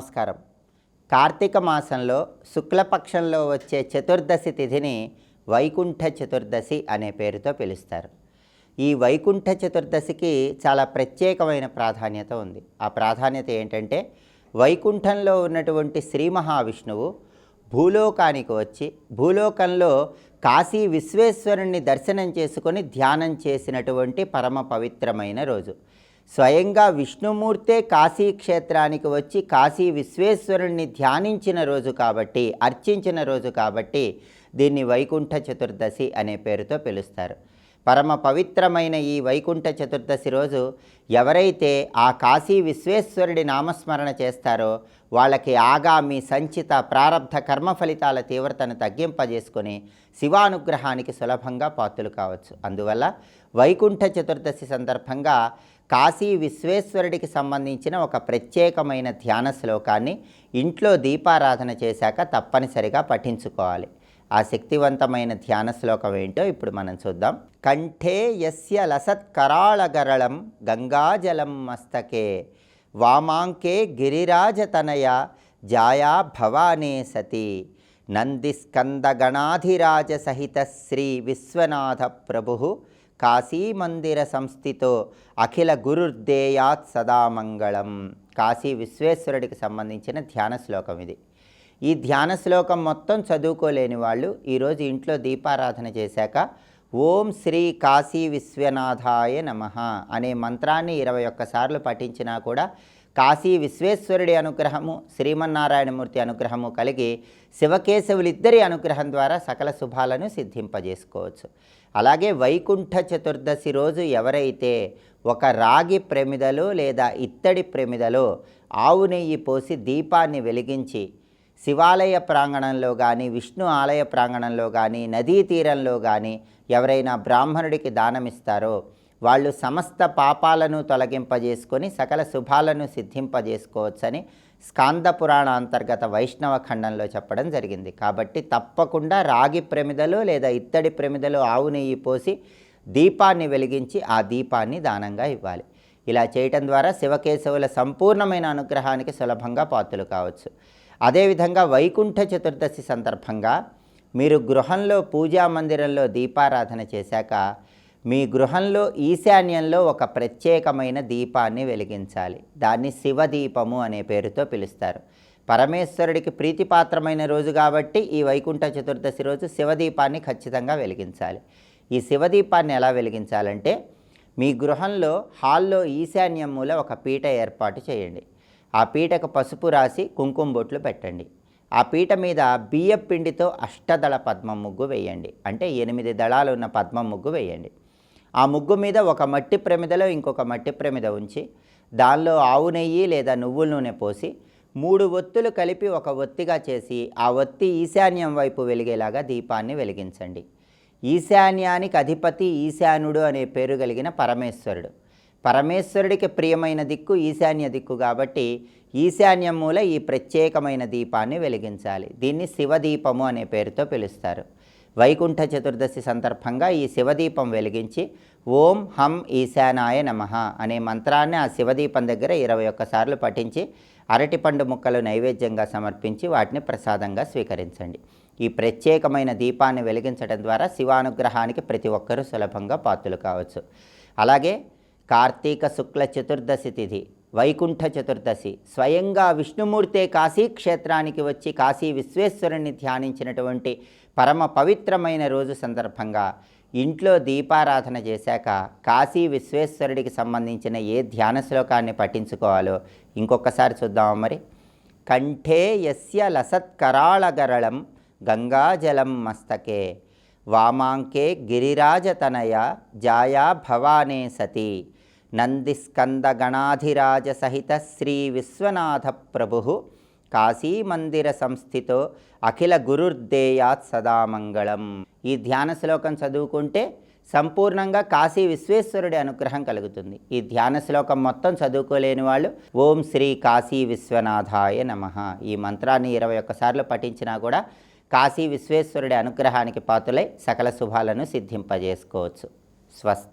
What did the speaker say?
నమస్కారం. కార్తీక మాసంలో శుక్లపక్షంలో వచ్చే చతుర్దశి తిథిని వైకుంఠ చతుర్దశి అనే పేరుతో పిలుస్తారు. ఈ వైకుంఠ చతుర్దశికి చాలా ప్రత్యేకమైన ప్రాధాన్యత ఉంది. ఆ ప్రాధాన్యత ఏంటంటే వైకుంఠంలో ఉన్నటువంటి శ్రీ మహావిష్ణువు భూలోకానికి వచ్చి భూలోకంలో కాశీ విశ్వేశ్వరుణ్ణి దర్శనం చేసుకొని ధ్యానం చేసినటువంటి పరమ పవిత్రమైన రోజు. స్వయంగా విష్ణుమూర్తే కాశీ క్షేత్రానికి వచ్చి కాశీ విశ్వేశ్వరుణ్ణి ధ్యానించిన రోజు కాబట్టి అర్చించిన రోజు కాబట్టి దీన్ని వైకుంఠ చతుర్దశి అనే పేరుతో పిలుస్తారు. పరమ పవిత్రమైన ఈ వైకుంఠ చతుర్దశి రోజు ఎవరైతే ఆ కాశీ విశ్వేశ్వరుడి నామస్మరణ చేస్తారో వాళ్ళకి ఆగామి సంచిత ప్రారంధ కర్మ ఫలితాల తీవ్రతను తగ్గింపజేసుకొని శివానుగ్రహానికి సులభంగా పాత్రలు కావచ్చు. అందువల్ల వైకుంఠ చతుర్దశి సందర్భంగా కాశీ విశ్వేశ్వరుడికి సంబంధించిన ఒక ప్రత్యేకమైన ధ్యాన శ్లోకాన్ని ఇంట్లో దీపారాధన చేశాక తప్పనిసరిగా పఠించుకోవాలి. ఆ శక్తివంతమైన ధ్యాన శ్లోకం ఏంటో ఇప్పుడు మనం చూద్దాం. కంఠే యస్య లసత్కరాళగరళం గంగాజలం మస్తకే వామాంకే గిరిరాజతనయ జాయా భవానే సతి నందిస్కందగణాధిరాజ సహిత శ్రీ విశ్వనాథ ప్రభు కాశీమందిర సంస్థితో అఖిల గురుర్దేయాత్ సదామంగళం. కాశీ విశ్వేశ్వరుడికి సంబంధించిన ధ్యాన శ్లోకం ఇది. ఈ ధ్యాన శ్లోకం మొత్తం చదువుకోలేని వాళ్ళు ఈరోజు ఇంట్లో దీపారాధన చేశాక ఓం శ్రీ కాశీ విశ్వనాథాయ నమ అనే మంత్రాన్ని ఇరవై ఒక్కసార్లు పఠించినా కూడా కాశీ విశ్వేశ్వరుడి అనుగ్రహము శ్రీమన్నారాయణమూర్తి అనుగ్రహము కలిగి శివకేశవులిద్దరి అనుగ్రహం ద్వారా సకల శుభాలను సిద్ధింపజేసుకోవచ్చు. అలాగే వైకుంఠ చతుర్దశి రోజు ఎవరైతే ఒక రాగి ప్రమిదలో లేదా ఇత్తడి ప్రమిదలో ఆవు నెయ్యి పోసి దీపాన్ని వెలిగించి శివాలయ ప్రాంగణంలో కానీ విష్ణు ఆలయ ప్రాంగణంలో కానీ నదీ తీరంలో కానీ ఎవరైనా బ్రాహ్మణుడికి దానమిస్తారో వాళ్ళు సమస్త పాపాలను తొలగింపజేసుకొని సకల శుభాలను సిద్ధింపజేసుకోవచ్చని స్కాంద పురాణ అంతర్గత వైష్ణవ ఖండంలో చెప్పడం జరిగింది. కాబట్టి తప్పకుండా రాగి ప్రమిదలు లేదా ఇత్తడి ప్రమిదలు ఆవు నెయ్యి పోసి దీపాన్ని వెలిగించి ఆ దీపాన్ని దానంగా ఇవ్వాలి. ఇలా చేయటం ద్వారా శివకేశవుల సంపూర్ణమైన అనుగ్రహానికి సులభంగా పాత్రలు కావచ్చు. అదేవిధంగా వైకుంఠ చతుర్దశి సందర్భంగా మీరు గృహంలో పూజా మందిరంలో దీపారాధన చేశాక మీ గృహంలో ఈశాన్యంలో ఒక ప్రత్యేకమైన దీపాన్ని వెలిగించాలి. దాన్ని శివదీపము అనే పేరుతో పిలుస్తారు. పరమేశ్వరుడికి ప్రీతిపాత్రమైన రోజు కాబట్టి ఈ వైకుంఠ చతుర్దశి రోజు శివదీపాన్ని ఖచ్చితంగా వెలిగించాలి. ఈ శివదీపాన్ని ఎలా వెలిగించాలంటే మీ గృహంలో హాల్లో ఈశాన్యం మూల ఒక పీట ఏర్పాటు చేయండి. ఆ పీటకు పసుపు రాసి కుంకుమ బొట్లు పెట్టండి. ఆ పీట మీద బియ్య పిండితో అష్టదళ పద్మ ముగ్గు వేయండి. అంటే ఎనిమిది దళాలు ఉన్న పద్మ ముగ్గు వేయండి. ఆ ముగ్గు మీద ఒక మట్టి ప్రమిదలో ఇంకొక మట్టి ప్రమిద ఉంచి దానిలో ఆవు నెయ్యి లేదా నువ్వుల నూనె పోసి మూడు ఒత్తులు కలిపి ఒక ఒత్తిగా చేసి ఆ ఒత్తి ఈశాన్యం వైపు వెలిగేలాగా దీపాన్ని వెలిగించండి. ఈశాన్యానికి అధిపతి ఈశానుడు అనే పేరు కలిగిన పరమేశ్వరుడు. పరమేశ్వరుడికి ప్రియమైన దిక్కు ఈశాన్య దిక్కు కాబట్టి ఈశాన్యం మూల ఈ ప్రత్యేకమైన దీపాన్ని వెలిగించాలి. దీన్ని శివదీపము అనే పేరుతో పిలుస్తారు. వైకుంఠ చతుర్దశి సందర్భంగా ఈ శివదీపం వెలిగించి ఓం హం ఈశానాయ నమ అనే మంత్రాన్ని ఆ శివదీపం దగ్గర ఇరవై ఒక్కసార్లు పఠించి అరటిపండు ముక్కలు నైవేద్యంగా సమర్పించి వాటిని ప్రసాదంగా స్వీకరించండి. ఈ ప్రత్యేకమైన దీపాన్ని వెలిగించడం ద్వారా శివానుగ్రహానికి ప్రతి ఒక్కరూ సులభంగా పాత్రలు కావచ్చు. అలాగే కార్తీక శుక్ల చతుర్దశి తిథి వైకుంఠ చతుర్దశి స్వయంగా విష్ణుమూర్తే కాశీ క్షేత్రానికి వచ్చి కాశీ విశ్వేశ్వరుణ్ణి ధ్యానించినటువంటి పరమ పవిత్రమైన రోజు సందర్భంగా ఇంట్లో దీపారాధన చేశాక కాశీ విశ్వేశ్వరుడికి సంబంధించిన ఏ ధ్యాన శ్లోకాన్ని పఠించుకోవాలో ఇంకొకసారి చూద్దామా మరి? కంఠే యస్య లసత్కరాళగరళం గంగాజలం మస్తకే వామాంకే గిరిరాజతనయ జాయా భవానే సతి నందిస్కందగణాధిరాజ సహిత శ్రీ విశ్వనాథ ప్రభు కాశీమందిర సంస్థితో అఖిల గురుర్దేయాత్ సదామంగళం ఈ ధ్యాన శ్లోకం చదువుకుంటే సంపూర్ణంగా కాశీ విశ్వేశ్వరుడి అనుగ్రహం కలుగుతుంది. ఈ ధ్యాన శ్లోకం మొత్తం చదువుకోలేని వాళ్ళు ఓం శ్రీ కాశీ విశ్వనాథాయ నమ. ఈ మంత్రాన్ని ఇరవై ఒక్కసార్లు పఠించినా కూడా కాశీ విశ్వేశ్వరుడి అనుగ్రహానికి పాతులై సకల శుభాలను సిద్ధింపజేసుకోవచ్చు. స్వస్తి.